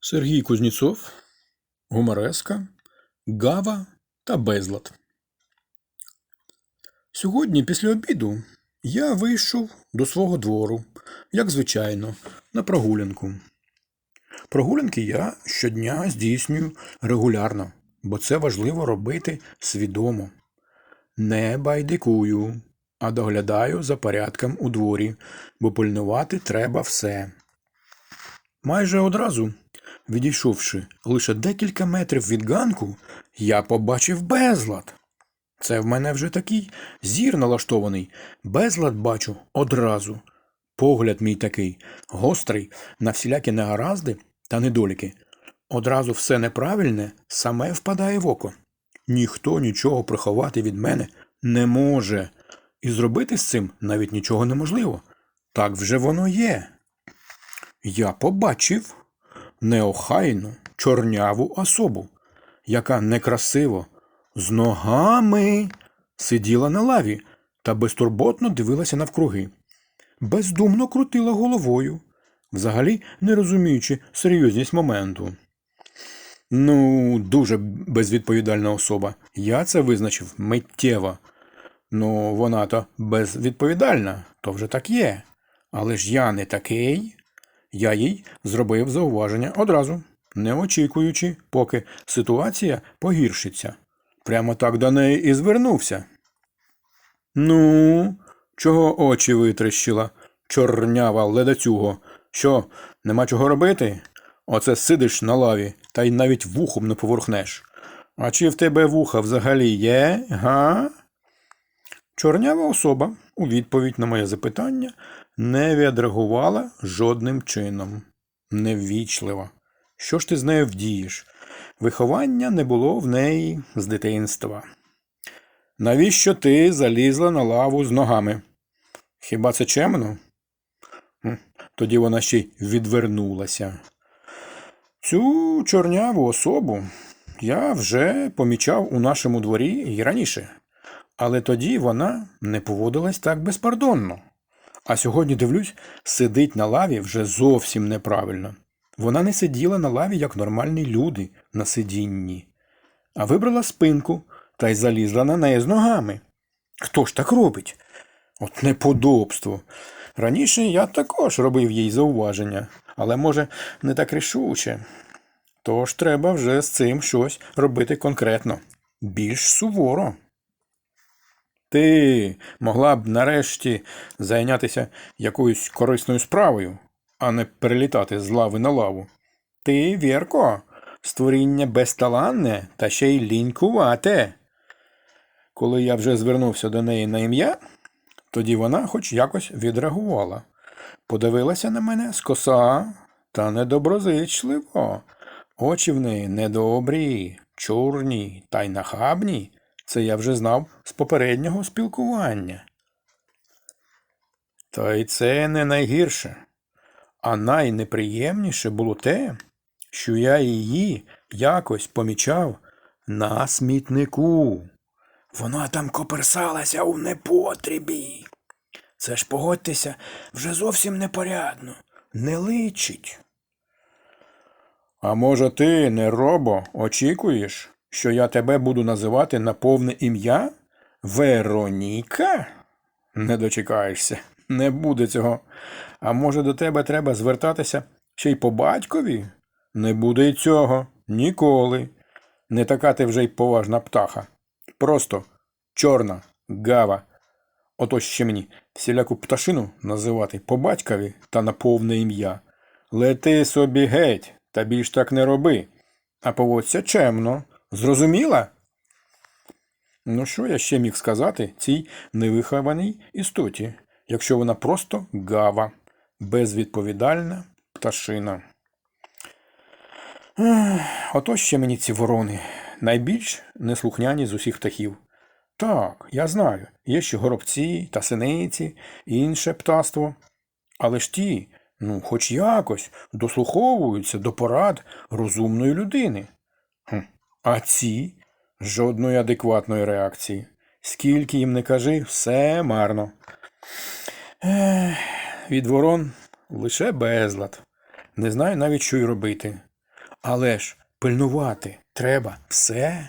Сергій Кузнєцов, Гумареска, Гава та Безлад. Сьогодні після обіду я вийшов до свого двору, як звичайно, на прогулянку. Прогулянки я щодня здійснюю регулярно, бо це важливо робити свідомо. Не байдикую, а доглядаю за порядком у дворі, бо пильнувати треба все. Майже одразу, відійшовши лише декілька метрів від ганку, я побачив безлад. Це в мене вже такий зір налаштований. Безлад бачу одразу. Погляд мій такий гострий на всілякі негаразди та недоліки. Одразу все неправильне саме впадає в око. Ніхто нічого приховати від мене не може. І зробити з цим навіть нічого неможливо. Так вже воно є. Я побачив неохайну чорняву особу, яка некрасиво, з ногами сиділа на лаві та безтурботно дивилася навкруги. Бездумно крутила головою, взагалі не розуміючи серйозність моменту. Ну, дуже безвідповідальна особа. Я це визначив миттєво. Ну, вона то безвідповідальна, то вже так є. Але ж я не такий. Я їй зробив зауваження одразу, не очікуючи, поки ситуація погіршиться. Прямо так до неї і звернувся. Ну, чого очі витріщила, чорнява ледацюго? Що, нема чого робити? Оце сидиш на лаві та й навіть вухом не поворухнеш. А чи в тебе вуха взагалі є, га? Чорнява особа у відповідь на моє запитання не відреагувала жодним чином. Неввічлива. Що ж ти з нею вдієш? Виховання не було в неї з дитинства. Навіщо ти залізла на лаву з ногами? Хіба це чемно? Тоді вона ще й відвернулася. Цю чорняву особу я вже помічав у нашому дворі і раніше, але тоді вона не поводилась так безпардонно. А сьогодні, дивлюсь, сидить на лаві вже зовсім неправильно. Вона не сиділа на лаві, як нормальні люди на сидінні, а вибрала спинку та й залізла на неї з ногами. Хто ж так робить? От неподобство. Раніше я також робив їй зауваження, але, може, не так рішуче. Тож треба вже з цим щось робити конкретно, більш суворо. Ти могла б нарешті зайнятися якоюсь корисною справою, а не перелітати з лави на лаву. Ти, Вірко, створіння безталанне та ще й лінькувате. Коли я вже звернувся до неї на ім'я, тоді вона хоч якось відреагувала. Подивилася на мене скоса та недоброзичливо. Очі в неї недобрі, чорні та й нахабні. Це я вже знав з попереднього спілкування. Та й це не найгірше. А найнеприємніше було те, що я її якось помічав на смітнику. Вона там коперсалася у непотрібі. Це ж погодьтеся, вже зовсім непорядно, не личить. А може, ти, не робо, очікуєш, що я тебе буду називати на повне ім'я? Вероніка? Не дочекаєшся, не буде цього. А може, до тебе треба звертатися ще й по батькові? Не буде й цього ніколи. Не така ти вже й поважна птаха. Просто чорна гава. Ото ще мені всіляку пташину називати по батькові та на повне ім'я. Лети собі геть, та більш так не роби. А поводься чемно. Зрозуміла? Ну, що я ще міг сказати цій невихованій істоті, якщо вона просто гава, безвідповідальна пташина. Ото ще мені ці ворони, найбільш неслухняні з усіх птахів. Так, я знаю, є ще горобці та синиці, інше птаство. Але ж ті, ну, хоч якось, дослуховуються до порад розумної людини. А ці жодної адекватної реакції. Скільки їм не кажи, все марно. Ех, від ворон лише безлад. Не знаю навіть, що й робити. Але ж пильнувати треба все.